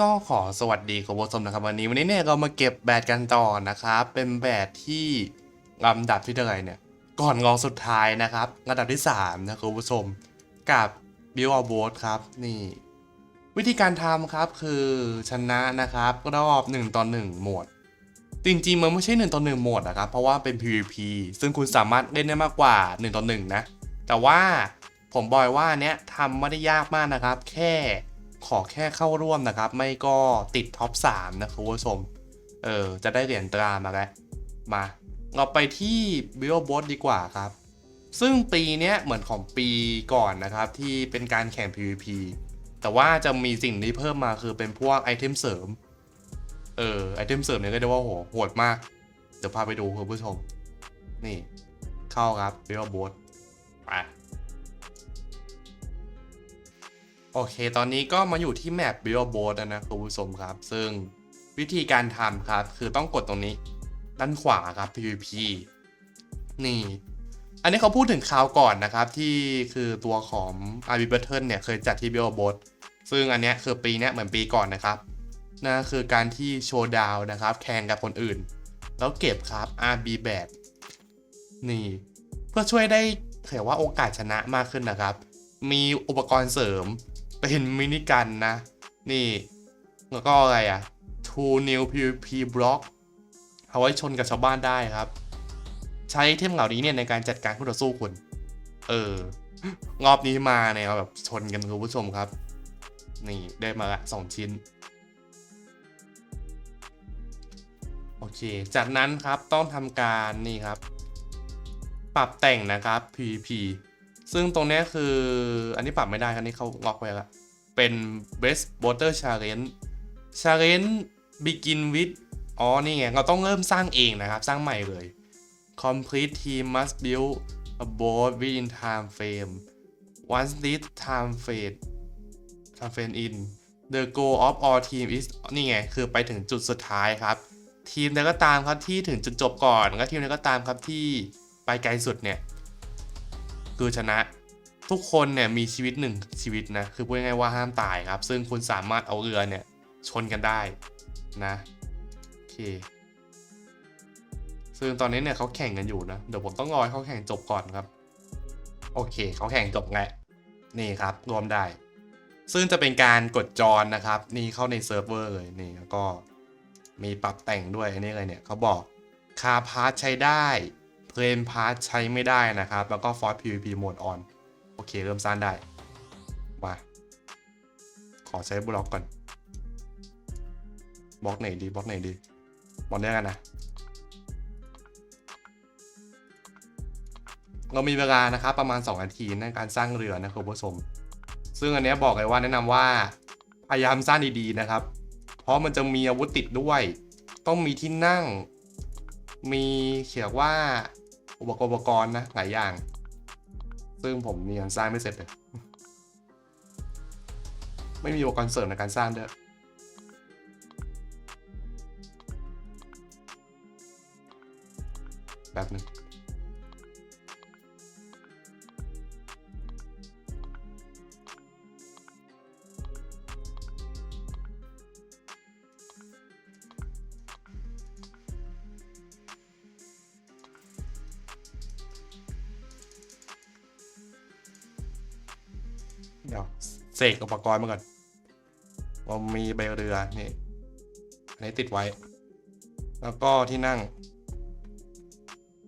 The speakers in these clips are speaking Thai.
ก็ขอสวัสดีคุณผู้ชมนะครับ วันนี้วันนี้เนี่ยเรามาเก็บแบตกันต่อนะครับ เป็นแบตที่ลำดับที่เท่าไหร่เนี่ยก่อนรองสุดท้ายนะครับลำดับที่ 3 นะคุณผู้ชม กับบิวอ b โบสครับนี่ วิธีการทำครับคือชนะนะครับรอบ 1ต่อ1โหมดจริงๆ มันไม่ใช่ 1ต่อ1โหมดนะครับ เพราะว่าเป็น PVP ซึ่งคุณสามารถเล่นได้มากกว่า 1ต่อ1นะแต่ว่าผมบอยว่าเนี้ยทำไม่ได้ยากมากนะครับ แค่ ขอแค่เข้าร่วมนะครับ ไม่ก็ติดท็อป 3 นะคุณผู้ชม เออ จะได้เหรียญตรามาแล้วมา เราไปที่บิโอบอสดีกว่าครับ ซึ่งปีนี้เหมือนของปีก่อนนะครับ ที่เป็นการแข่ง PVP แต่ว่าจะมีสิ่งที่เพิ่มมาคือเป็นพวกไอเทมเสริม เออ ไอเทมเสริมเนี่ยก็ได้ว่าโหโหดมาก เดี๋ยวพาไปดูคุณผู้ชม นี่ เข้าครับบิโอบอส โอเค ตอนนี้ก็มาอยู่ที่แมป Billboard นะคุณผู้ชมครับ ซึ่งวิธีการทำครับ คือต้องกดตรงนี้ ด้านขวาครับ PVP นี่ อันนี้เขาพูดถึงคราวก่อนนะครับ ที่คือตัวของ RB Battle เนี่ย เคยจัดที่ Billboard ซึ่งอันนี้คือปีเนี้ยเหมือนปีก่อนนะครับนั่นคือการที่โชว์ดาวนะครับ แข่งกับคนอื่น แล้วเก็บครับ RB Bat นี่ เพื่อช่วยได้เขียว่าโอกาสชนะมากขึ้นนะครับ มีอุปกรณ์เสริม เป็นมินิกันนะ นี่ แล้วก็อะไรอะ Two New PVP Block เอาไว้ชนกับชาวบ้านได้ครับ ใช้เทมเหล่านี้เนี่ยในการจัดการคู่ต่อสู้คุณ เออ รอบนี้มาเนี่ยแบบชนกันคุณผู้ชมครับ นี่ได้มาละสองชิ้น โอเค จากนั้นครับต้องทำการนี่ครับ ปรับแต่งนะครับ PVP ซึ่งตรงนี้คืออันนี้ปรับไม่ได้ครับนี่เขาล็อกไว้ละเป็น best border challenge challenge begin with อ๋อ นี่ไง เราต้องเริ่มสร้างเองนะครับ สร้างใหม่เลย complete team must build a boat within time frame once this time frame time frame in the goal of all team is นี่ไง คือไปถึงจุดสุดท้ายครับ ทีมใดก็ตามครับที่ถึงจุดจบก่อน แล้วทีมใดก็ตามครับที่ไปไกลสุดเนี่ย คือชนะทุกคนเนี่ยมีชีวิตหนึ่งชีวิตนะคือพูดง่ายๆว่าห้ามตายครับ ซึ่งคุณสามารถเอาเรือเนี่ยชนกันได้นะโอเคซึ่งตอนนี้เนี่ยเขาแข่งกันอยู่นะเดี๋ยวผมต้องรอให้เขาแข่งจบก่อนครับ โอเคเขาแข่งจบไงนี่ครับรวมได้ ซึ่งจะเป็นการกดจอนนะครับ นี่เข้าในเซิร์ฟเวอร์เลยนี่แล้วก็มีปรับแต่งด้วยอันนี้เลยเนี่ยเขาบอกคาพาร์ใช้ได้ เพลนพาร์ทใช้ไม่ได้นะครับ แล้วก็ฟอร์ PVP โหมดออนโอเค เริ่มสร้างได้ มา ขอใช้บล็อกก่อนบล็อกไหนดีบล็อกไหนดีบล็อกเนี้ยกันนะ เรามีเวลานะครับประมาณ 2 นาทีในการสร้างเรือนะคุณผู้ชม ซึ่งอันนี้บอกเลยว่าแนะนำว่าพยายามสร้างดีๆนะครับ เพราะมันจะมีอาวุธติดด้วย ต้องมีที่นั่ง มีเขียนว่า อุปกรณ์อุปกรณ์นะหลายอย่าง ซึ่งผมยังสร้างไม่เสร็จเลยไม่มีอุปกรณ์เสริมในการสร้างด้วยแป๊บนึง ดี๋ยวเสกอุปกรณ์มาก่อนว่ามีใบเรือนี่อันนี้ติดไว้ แล้วก็ที่นั่ง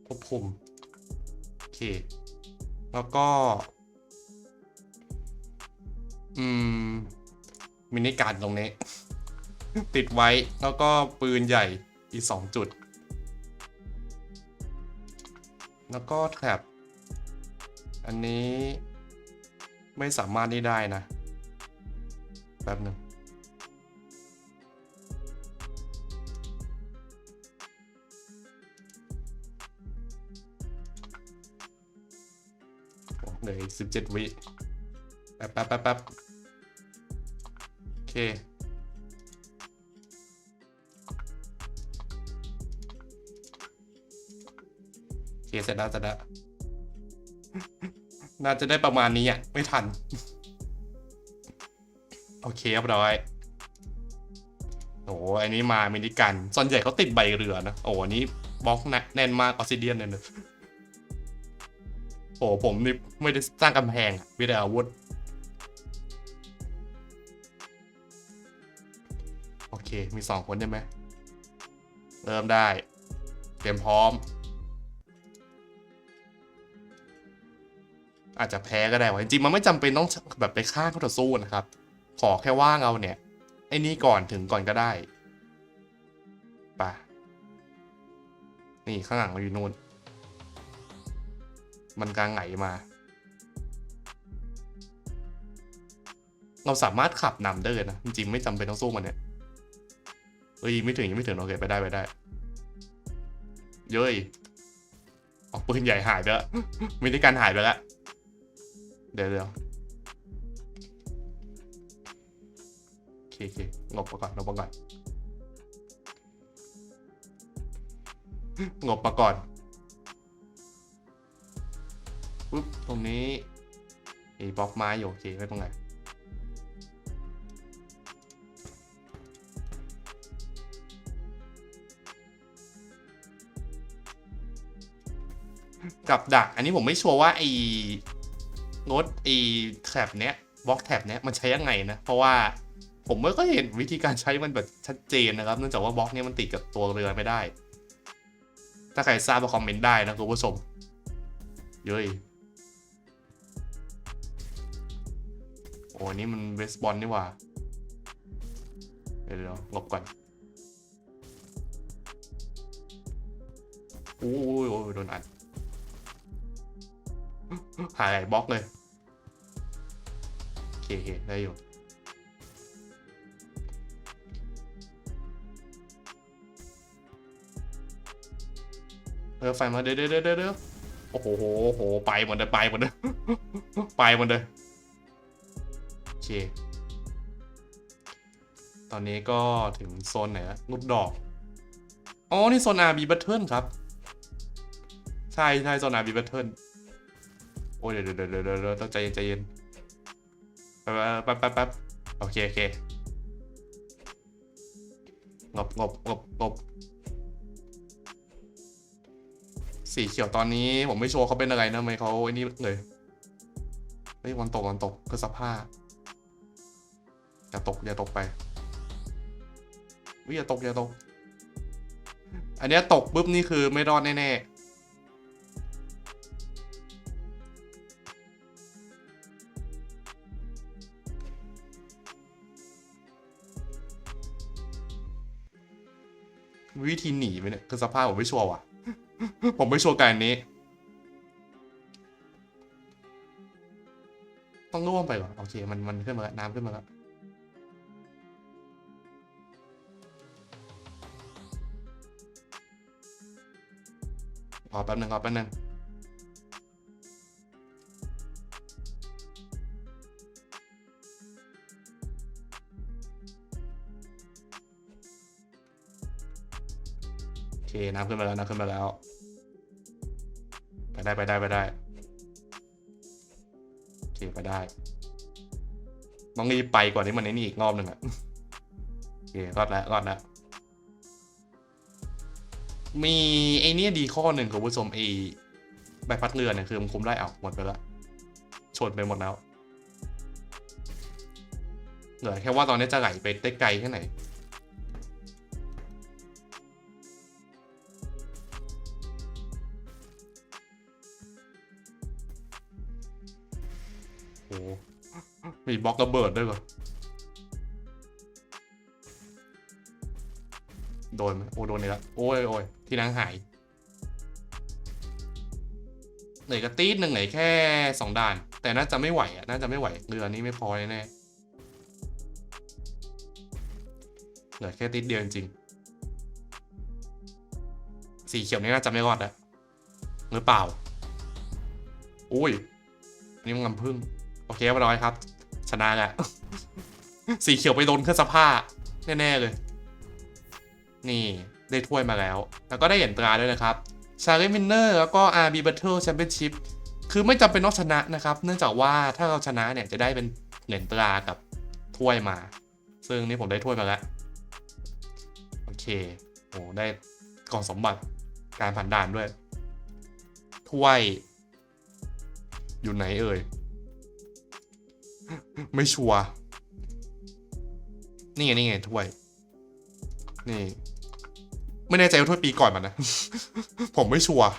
ควบคุมโอเค แล้วก็ อืม มินิการ์ดตรงนี้ ติดไว้ แล้วก็ปืนใหญ่อีกสองจุด แล้วก็แถบอันนี้ ไม่สามารถนี่ได้นะ แป๊บหนึ่งเหลืออีกสิบเจ็ดวิแป๊บแป๊บแป๊บแป๊บโอเคโอเคเสร็จแล้วเสร็จแล้ว น่าจะได้ประมาณนี้อะ ไม่ทัน โอเคเรียบร้อยโอ้โหอันนี้มามินิกันส่วนใหญ่เขาติดใบเรือนะ โอ้โหอันนี้บล็อกนะแน่นมากออซิเดียนเลยนะโอ้ผมนี่ไม่ได้สร้างกำแพงอะมีแต่อาวุธ โอเค มีสองคนใช่ไหม เริ่มได้ เตรียมพร้อม อาจจะแพ้ก็ได้วะจริงๆมันไม่จำเป็นต้องแบบไปฆ่าเขาต่อสู้นะครับ ขอแค่ว่างเอาเนี่ยไอ้นี่ก่อนถึงก่อนก็ได้ไปะนี่ข้างหลังเราอยู่นู่น มันกลางไหนมา เราสามารถขับนำได้เลยนะ จริงๆไม่จำเป็นต้องสู้มันเนี่ยเอ้ยไม่ถึงยังไม่ถึงโอเคไปได้ไปได้ เย้ยออกปืนใหญ่หายไปแล้วมินิการหายไปแล้ว เดี๋ยวเดี๋ยวโอเคโอเคงบมาก่อนงบมาก่อนงบมาก่อนปุ๊บตรงนี้มีบล็อกไม้อยู่โอเคไม่เป็นไรกับดัก อันนี้ผมไม่ชัวร์ว่าไอ งดไอ้แท็บเนี้ยบล็อกแท็บเนี้ยมันใช้ยังไงนะ เพราะว่าผมไม่ก็เห็นวิธีการใช้มันแบบชัดเจนนะครับ เนื่องจากว่าบล็อกเนี้ยมันติดกับตัวเรือไม่ได้ ถ้าใครทราบก็คอมเมนต์ได้นะคุณผู้ชมเย้ยโอ้นี่มันเวสบอลนี่หว่าเดี๋ยวหลบก่อนโอ้ยโอ้ยโดนอัดหายบล็อกเลย เคโอเคได้อยู่เออไฟมาเด้อเด้อเด้อเด้อโอ้โหโหโห ไปหมดเลยไปหมดเลยไปหมดเลยโอเค ตอนนี้ก็ถึงโซนไหนละลูกดอก อ๋อ นี่โซน RB Battle ครับ ใช่ใช่โซน RB Battle โอ้ยเดี๋ยเดี๋ยวเดี๋ยวเดี๋ยวเดี๋ยวต้องใจเย็นใจเย็น ปั๊บแป๊บป๊บแป๊บโอเคโอเคงบงบงบงบสีเขียวตอนนี้ผมไม่ชัวร์เขาเป็นอะไรนะทำไมเขาไอ้นี่เลยเฮ้ยวันตกวันตกคือสภาพอย่าตกอย่าตกไปวิอย่าตกอย่าตก อันนี้ตกปุ๊บนี่คือไม่รอดแน่ๆ วิธีหนีไปเนี่ยคือสภาพผมไม่ชัวร์ว่ะ ผมไม่ชัวร์การนี้ ต้องร่วมไปก่อนโอเคมันมันขึ้นมาแล้วน้ำขึ้นมาแล้วรอแป๊บหนึ่งรอแป๊บหนึ่ง เคน้ำขึ้นมาแล้วน้ำขึ้นมาแล้ว ไปได้ไปได้ไปได้โอเคไปได้ต้องรีบไปก่อนที่มันนี่อีกรอบหนึ่งอะโอเครอดแล้วรอดแล้วมีไอเนี่ยดีข้อหนึ่งคุณผู้ชมไอใบพัดเรือเนี่ยคือมันคุมได้เอาหมดไปแล้วชนไปหมดแล้วเหลือแค่ว่าตอนนี้จะไหลไปได้ไกลแค่ไหน โอ้มีบล็อกระเบิดด้วยเหรอ โดนไหมโอ้โดนเลยละโอ้ยโอ้ยที่นั่งหายเหนื่อยกระตีดหนึ่งเหนื่อแค่สองด่าน แต่น่าจะไม่ไหวอะน่าจะไม่ไหวเรือนี้ไม่พอแน่เหลือแค่ติดเดียวจริงสีเขียวนี่น่าจะไม่รอดแล้วหรือเปล่า อุ้ย อันนี้มันลำพึ่ง เคเรียบร้อยครับ ชนะแหละสีเขียวไปโดนเครื่องสภาพแน่ๆเลย นี่ได้ถ้วยมาแล้ว แล้วก็ได้เหรียญตราด้วยนะครับชา r ิมินเนอร์แล้วก็ RB Battle Championship คือไม่จำเป็นต้องชนะนะครับ เนื่องจากว่าถ้าเราชนะเนี่ยจะได้เป็นเหรียญตรากับถ้วยมา ซึ่งนี่ผมได้ถ้วยมาแล้ว โอ้ได้กล่องสมบัติการผ่านด่านด้วย ถ้วย อยู่ไหนเอ่ย ไม่ชัวร์นี่ไงนี่ไงถ้วย นี่ ไม่แน่ใจว่าถ้วยปีก่อนมันนะ ผมไม่ชัวร์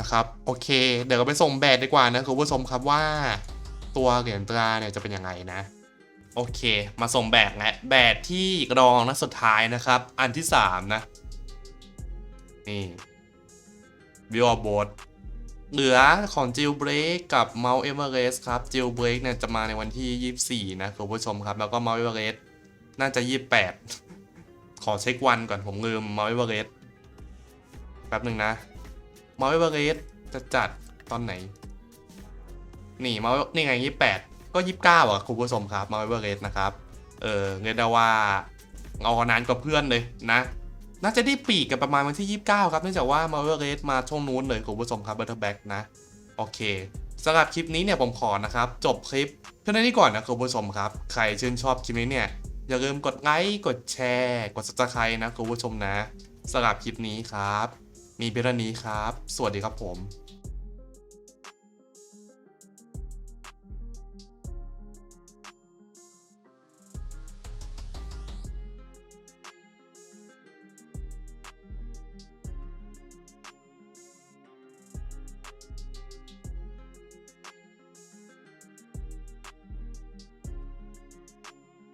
นะครับ โอเค เดี๋ยวเราไปส่งแบดดีกว่านะคุณผู้ชมครับว่า ตัวเหรียญตราเนี่ยจะเป็นยังไงนะ โอเค มาส่งแบดและแบดที่รองนะสุดท้ายนะครับ อันที่สามนะ นี่บิวบอร์ด เหลือของจิลเบรกกับเมาส์เอเวอเรสครับจิลเบรกเนี่ยจะมาในวันที่ 24 นะคุณผู้ชมครับ แล้วก็เมาส์เอเวอเรสน่าจะ 28 ขอเช็ควันก่อนผมลืมเมาส์เอเวอเรสแป๊บหนึ่งนะเมาส์เอเวอเรสจะจัดตอนไหน นี่เมานี่ไง 28 ก็ 29 อะคุณผู้ชมครับเมาส์เอเวอเรสนะครับ เออเรียกได้ว่าเอานานกว่าเพื่อนเลยนะ น่าจะได้ปีกกันประมาณวันที่ 29 ครับเนื่องจากว่ามาเวอร์เรสมาช่วงนู้นเลยคุณผู้ชมครับบัตเบอร์แบ็กนะ โอเคสำหรับคลิปนี้เนี่ยผมขอนะครับ จบคลิปเท่านี้ก่อนนะคุณผู้ชมครับ ใครชื่นชอบคลิปนี้เนี่ย อย่าลืมกดไลค์กดแชร์ กดซับสไครต์นะคุณผู้ชมนะสำหรับคลิปนี้ครับ มีเพียงเท่านี้ครับ สวัสดีครับผม